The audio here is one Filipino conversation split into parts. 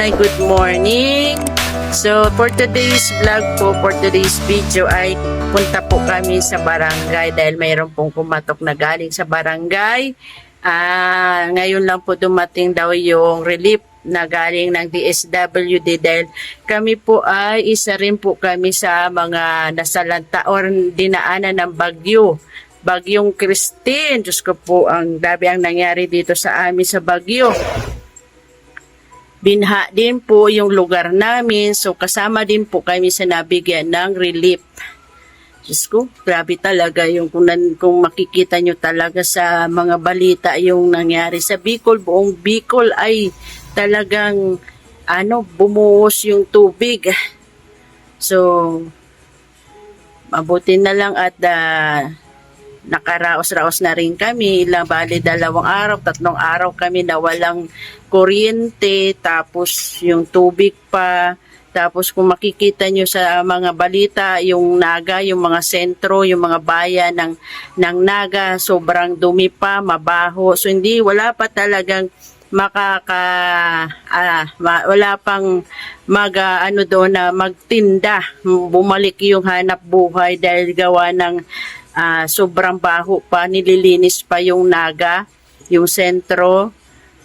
Nanay, good morning. So, for today's vlog po, for today's video ay punta po kami sa barangay dahil mayroon pong kumatok na galing sa barangay. Ah, ngayon lang po dumating daw yung relief na galing ng DSWD dahil kami po ay isa rin po kami sa mga nasalanta or dinaanan ng bagyo. Bagyong Christine. Diyos ko po, ang dami ang nangyari dito sa amin sa bagyo binha din po yung lugar namin. So, kasama din po kami sa nabigyan ng relief. Diyos ko, grabe talaga yung kung, nan, kung makikita nyo talaga sa mga balita yung nangyari sa Bicol. Buong Bicol ay talagang ano, bumuhos yung tubig. So, mabuti na lang at ah, nakaraos-raos na rin kami. Bali dalawang araw, tatlong araw kami na walang kuryente, tapos yung tubig pa. Tapos kung makikita nyo sa mga balita, yung Naga, yung mga sentro, yung mga bayan ng, ng Naga, sobrang dumi pa, mabaho. So hindi, wala pa talagang makaka ah, ma- wala pang mag ah, ano doon na magtinda bumalik yung hanap buhay dahil gawa ng ah, sobrang baho pa nililinis pa yung naga yung sentro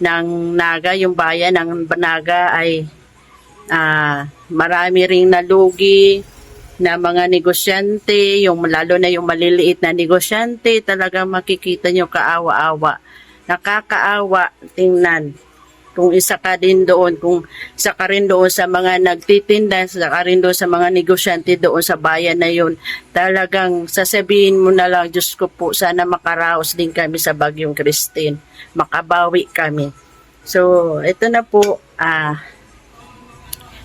ng naga yung bayan ng naga ay ah, marami ring nalugi na mga negosyante, yung lalo na yung maliliit na negosyante, talaga makikita nyo kaawa-awa. Nakakaawa, tingnan. Kung isa ka din doon, kung isa ka rin doon sa mga nagtitinda, isa ka rin doon sa mga negosyante doon sa bayan na yun, talagang sasabihin mo na lang, Diyos ko po, sana makaraos din kami sa Bagyong Christine. Makabawi kami. So, ito na po, ah,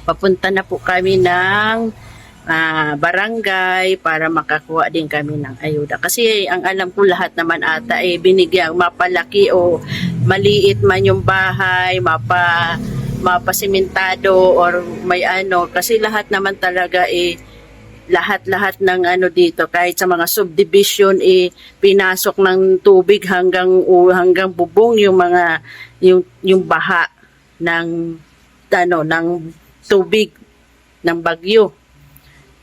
papunta na po kami ng ah, barangay para makakuha din kami ng ayuda. Kasi ang alam ko lahat naman ata eh binigyan mapalaki o maliit man yung bahay, mapa mapasimentado or may ano kasi lahat naman talaga eh lahat-lahat ng ano dito kahit sa mga subdivision eh pinasok ng tubig hanggang u hanggang bubong yung mga yung yung baha ng ano ng tubig ng bagyo.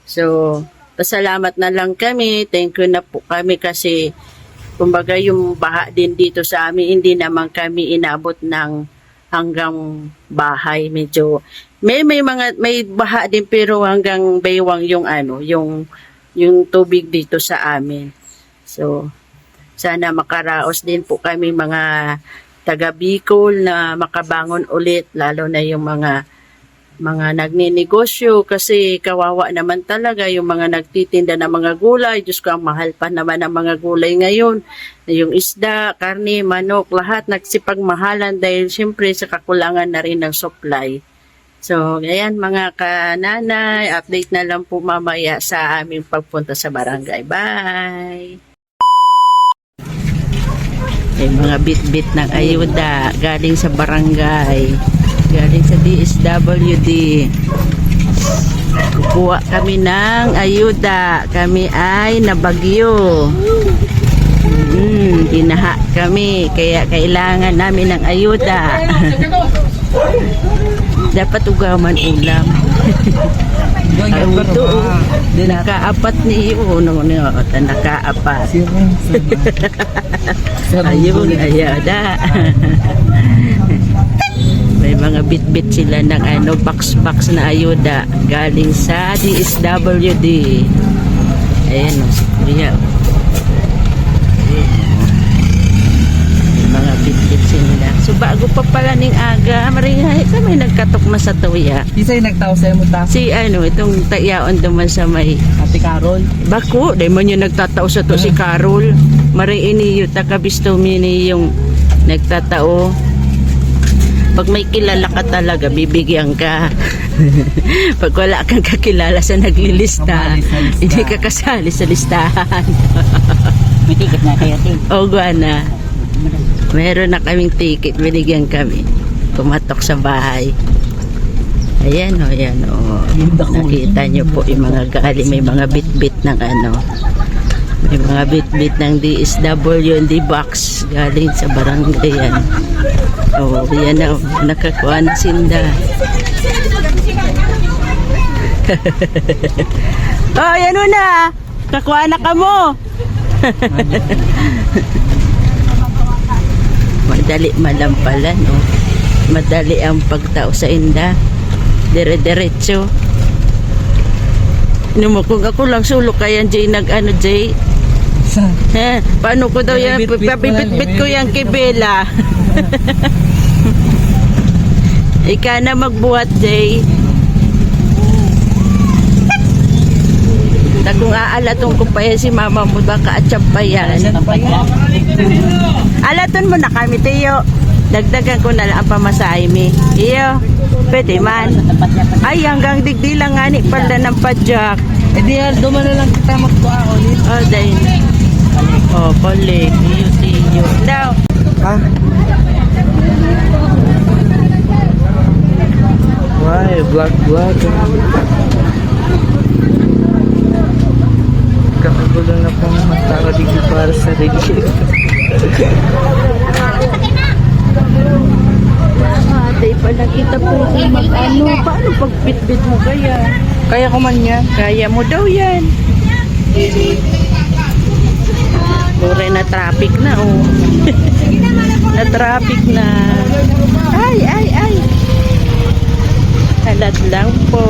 So, pasalamat na lang kami. Thank you na po kami kasi kumbaga yung baha din dito sa amin, hindi naman kami inabot ng hanggang bahay. Medyo may may mga may baha din pero hanggang baywang yung ano, yung yung tubig dito sa amin. So, sana makaraos din po kami mga taga Bicol na makabangon ulit lalo na yung mga mga nagninegosyo kasi kawawa naman talaga yung mga nagtitinda ng mga gulay. Diyos ko, ang mahal pa naman ng mga gulay ngayon. Yung isda, karne, manok, lahat nagsipagmahalan dahil siyempre sa kakulangan na rin ng supply. So, ayan mga kananay, update na lang po mamaya sa aming pagpunta sa barangay. Bye! May mga bit-bit ng ayuda galing sa barangay. DSWD. Kukuha kami ng ayuda. Kami ay nabagyo. Hmm, binaha kami. Kaya kailangan namin ng ayuda. Dapat ugaman ulam. Ang ito, oh. nakaapat ni. No, no, nakaapat. Ayun, ayada. May mga bit-bit sila ng ano, box-box na ayuda galing sa DSWD. Ayan o, si Kuya. o. Ayan, o. May mga bit-bit sila. So bago pa pala ning aga, maringay kami nagkatok na sa tuya. Isa'y nagtao sa mo ta. Si ano, itong tayaon duman sa may Ate Carol. Bako, dahil man yung nagtatao sa to si Carol. Maray ini yung takabisto mini yung nagtatao. Pag may kilala ka talaga, bibigyan ka. Pag wala kang kakilala sa naglilista, hindi ka kasali sa listahan. May ticket na kayo, Ting. o na. Meron na kaming ticket, binigyan kami. Pumatok sa bahay. Ayan o, ayan o. Dako. Nakita nyo po yung mga gali, may mga bit-bit ng ano. Mga bit-bit ng DSWD box galing sa barangay yan. Oh, yan na. Nakakuha na sinda. oh, yan na. Kakuha na ka mo. Madali malampalan, oh. Madali ang pagtao sa inda. Dire-diretso. Ano kung ako lang sulo kaya Jay nag ano Jay, Sa? Ha? Paano ko daw yan? Bibit-bit mo lang, Papibit-bit ko yan kay Bella. Ika na magbuhat, Jay. Tagong aalaton ko pa yan si mama mo, baka atsap pa yan. Saan? Alaton mo na kami, Tiyo. Dagdagan ko na lang ang pamasahe mi. Iyo, pwede man. Ay, hanggang digdi lang nga ni pala ng padyak. Eh di, duman na lang kita magkuha ulit. Oh, dahil. Oh, pali. Tiyo, tiyo. Daw. Ha? Why, vlog vlog. Kakagulo na pong mataka dito para sa review. Ate, pala kita po kung mag-ano. Paano pag bitbit mo kaya? Kaya ko man yan. Kaya mo daw yan. Bure na traffic na, oh. na traffic na. Ay, ay, ay. Halat lang po.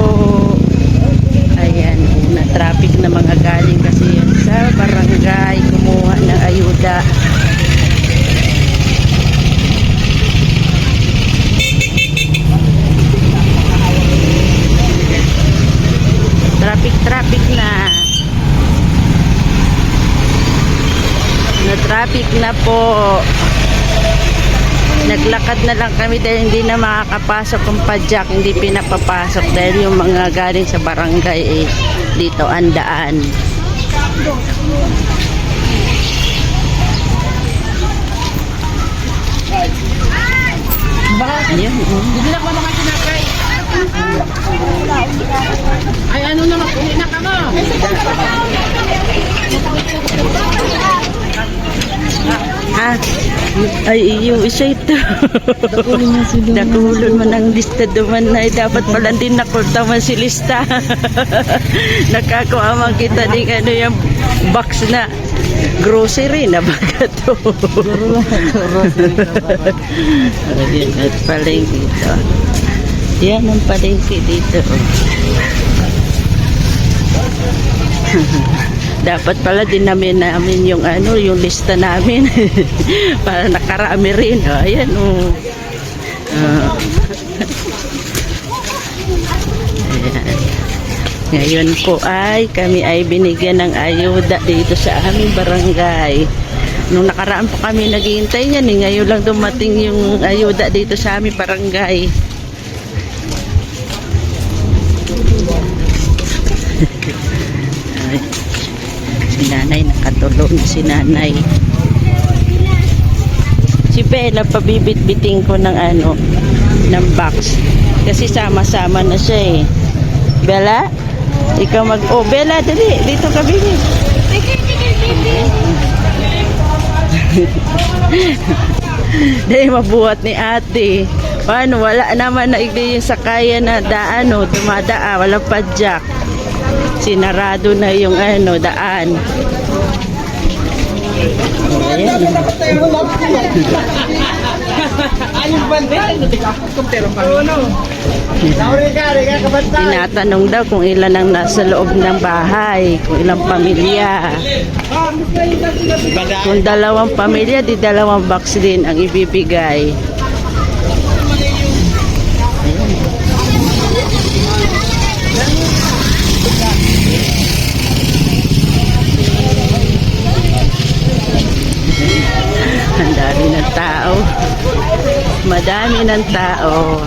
Ayan, na traffic na mga galing kasi yan sa barangay. Kumuha ng ayuda. Traffic, traffic na. Na traffic na po. Naglakad na lang kami dahil hindi na makakapasok ang padyak, hindi pinapapasok dahil yung mga galing sa barangay eh, dito ang daan. Ayun, oh. Hindi na ko naman kinakay. Ay, ano naman, uwi na ka mo. Ha? Ay, yung isa ito. Nakulon man ang lista duman na eh, dapat pala din nakulta man si lista. Nakakuha man kita din ano yung box na grocery na baga to. Ayan, at palengke dito. Yan ang palengke dito. Dapat pala din namin namin yung ano, yung lista namin para nakarami rin. Oh, ayan oh. Ah. Ayan. Ngayon po ay kami ay binigyan ng ayuda dito sa aming barangay. Nung nakaraan po kami naghihintay niyan, eh, ngayon lang dumating yung ayuda dito sa aming barangay. Si nanay nakatulog na si nanay. Si Bella pabibit-biting ko ng ano, ng box. Kasi sama-sama na siya eh. Bella? Ikaw mag... Oh, Bella, dali. Dito ka, baby. Dahil mabuhat ni ate. Paano? Wala naman na yung sakaya na daan o dumadaan. Walang padyak. Sinarado na yung ano, daan. Ayan. Ano? Tinatanong daw kung ilan ang nasa loob ng bahay, kung ilang pamilya. Kung dalawang pamilya, di dalawang box din ang ibibigay. Ang dami ng tao. Madami ng tao.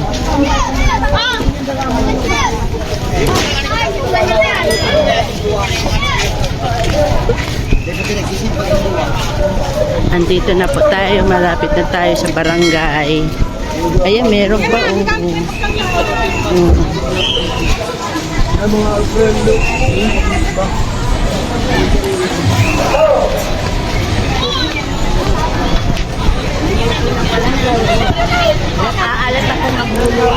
Andito na po tayo, malapit na tayo sa barangay. Ayan, meron pa. Oh, oh. Oh. Aalat ako magulo.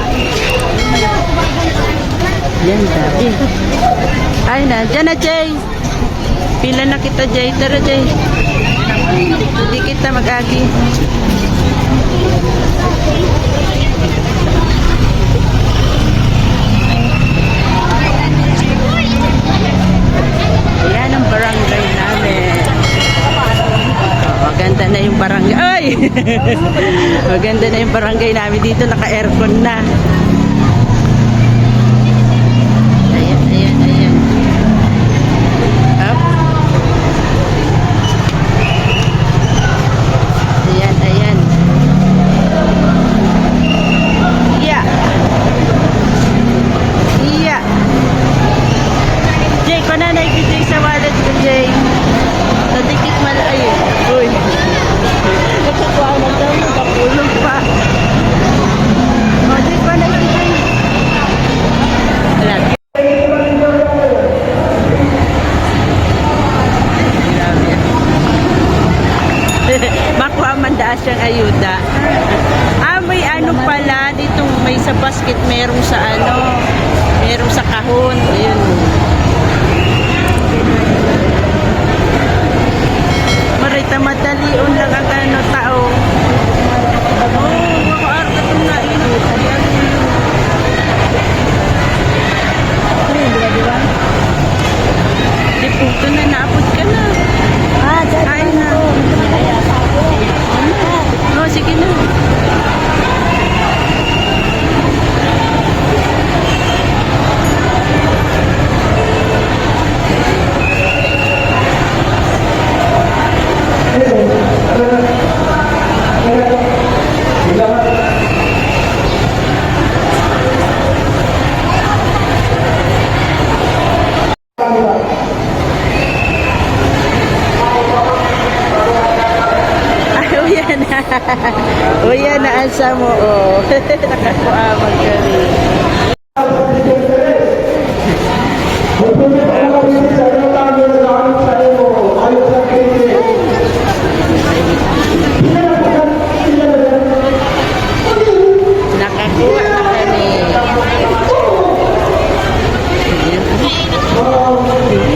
Yan, dati. Ay, nandiyan na, Jay. Pila na kita, Jay. Tara, Jay. Hindi kita mag-agi. Ayan ang barangay namin. Oh, maganda na yung barangay. Ay! maganda na yung barangay namin dito. Naka-aircon na. Ayan, ayan, ayan. Up. Ayan, ayan. Yeah. Yeah. Jay, ko na naibigay sa wallet ko, Jay. Nadikit man ay. Uy. Nakakuha na daw. Nakapulog pa. O, Jay, ko na ibigay. Wala. Grabe. Makuha man daas siyang ayuda. Ah, may ano pala, dito may sa basket, merong sa ano, merong sa kahon. Ayun. Marita madalion lang ang ano tao. Oh, makaarga itong nainot. Ayan. Di puto na naapot ka na. Ah, dyan. Ay na. Oh, sige na. Ay, uya na. Uya na ansa mo, oh. Nakakuamag kami. Nakakuha na kami. Ayan.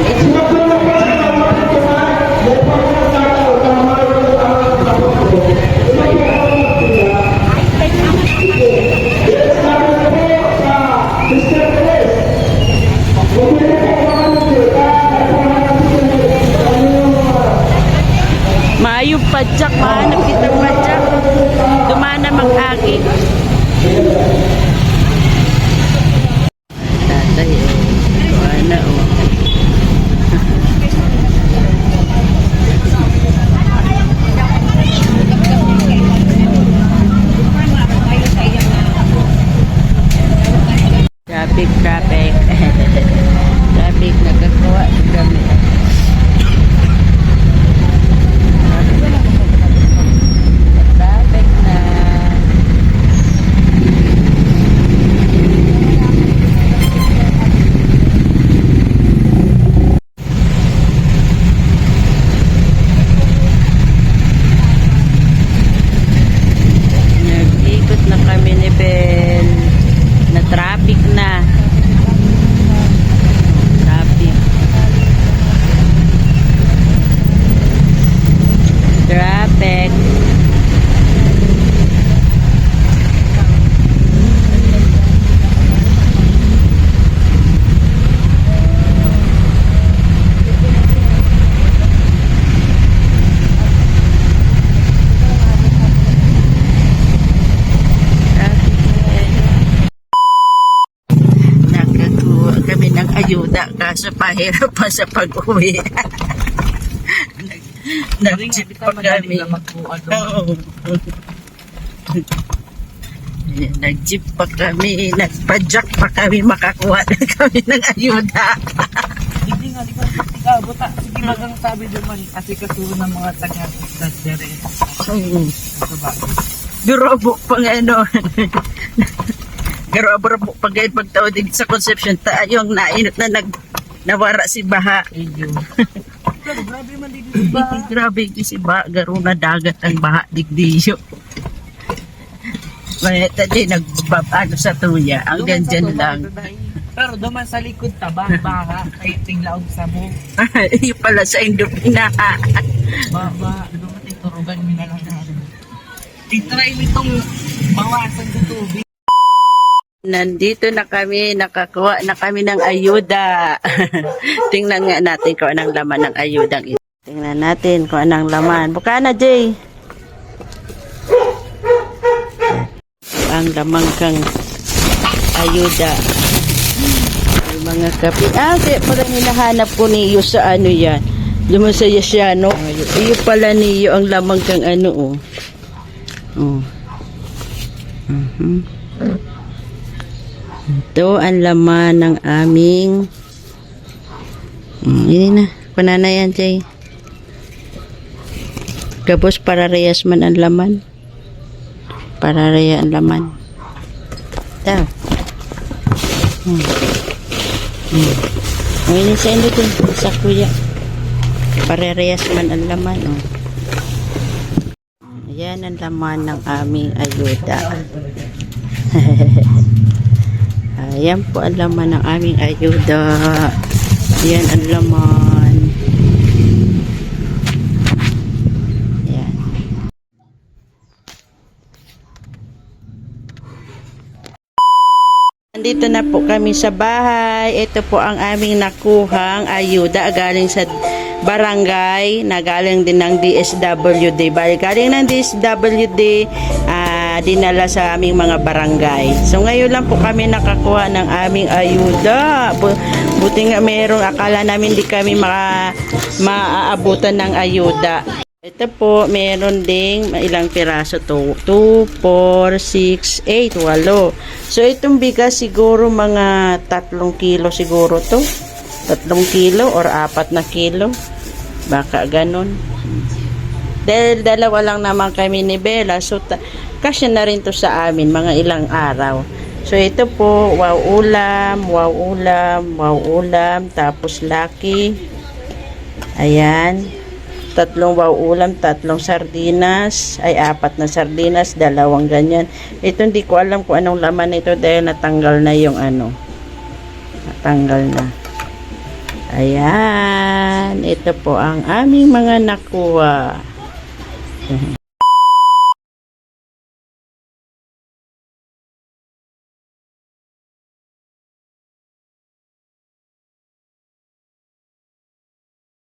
Kaso pahirap pa sa pag-uwi. Nag- Nag-jeep pa kami. Oo. Nag-jeep pa kami, nagpa-jack pa kami, makakuha na kami ng ayuda. Hindi nga, di ba? Ikaw, buta. Sige, magang sabi naman. Kasi kasulo ng mga taga-islas dere. Sa bago. Durobo pang ano. Ay pagtao din sa conception tayong nainot na nag nawara si Baha. Grabe man dito si ba. Grabe kasi ba, garo na dagat ang baha digdiyo. May tadi nagbabano sa tuya, ang Duman ganyan lang. Pero duman sa likod tabang baka kay tinglaog sa mo. Ay, pala sa Indopina. Ba ba dumating turugan mi na lang. Titry mo itong bawasan sa tubig. Nandito na kami, nakakuha na kami ng ayuda. Tingnan nga natin kung anong laman ng ayudang ito. Tingnan natin kung anong laman. Buka na, Jay. Ang lamang kang ayuda. May mga kape. Ah, kaya pala hinahanap ko niyo sa ano yan. Lumasaya siya, no? Iyo pala niyo ang lamang kang ano, oh. Oh. Mhm. Ito ang laman ng aming mm, ini na, panana yan, Jay. Gabos para reyas man ang laman. Para reya ang laman. Ito. Hmm. Hmm. Ini sa din, sa kuya. Para reyas man ang laman, oh. Ayan ang laman ng aming ayuda. Ayan po ang laman ng aming ayuda. Ayan ang laman. Ayan. Nandito na po kami sa bahay. Ito po ang aming nakuhang ayuda galing sa barangay na galing din ng DSWD. Bali, galing ng DSWD, dinala sa aming mga barangay. So ngayon lang po kami nakakuha ng aming ayuda. Bu- Buti nga merong akala namin di kami maka, maaabutan ng ayuda. Ito po, meron ding ilang piraso to. 2, 4, 6, 8, 8. So, itong bigas siguro mga 3 kilo siguro to. 3 kilo or 4 na kilo. Baka ganun. Dahil dalawa lang naman kami ni Bella. So, kasya na rin to sa amin mga ilang araw. So, ito po, wow ulam, wow ulam, wow ulam, tapos laki. Ayan. Tatlong wow ulam, tatlong sardinas, ay apat na sardinas, dalawang ganyan. Ito hindi ko alam kung anong laman nito dahil natanggal na yung ano. Natanggal na. Ayan. Ito po ang aming mga nakuha.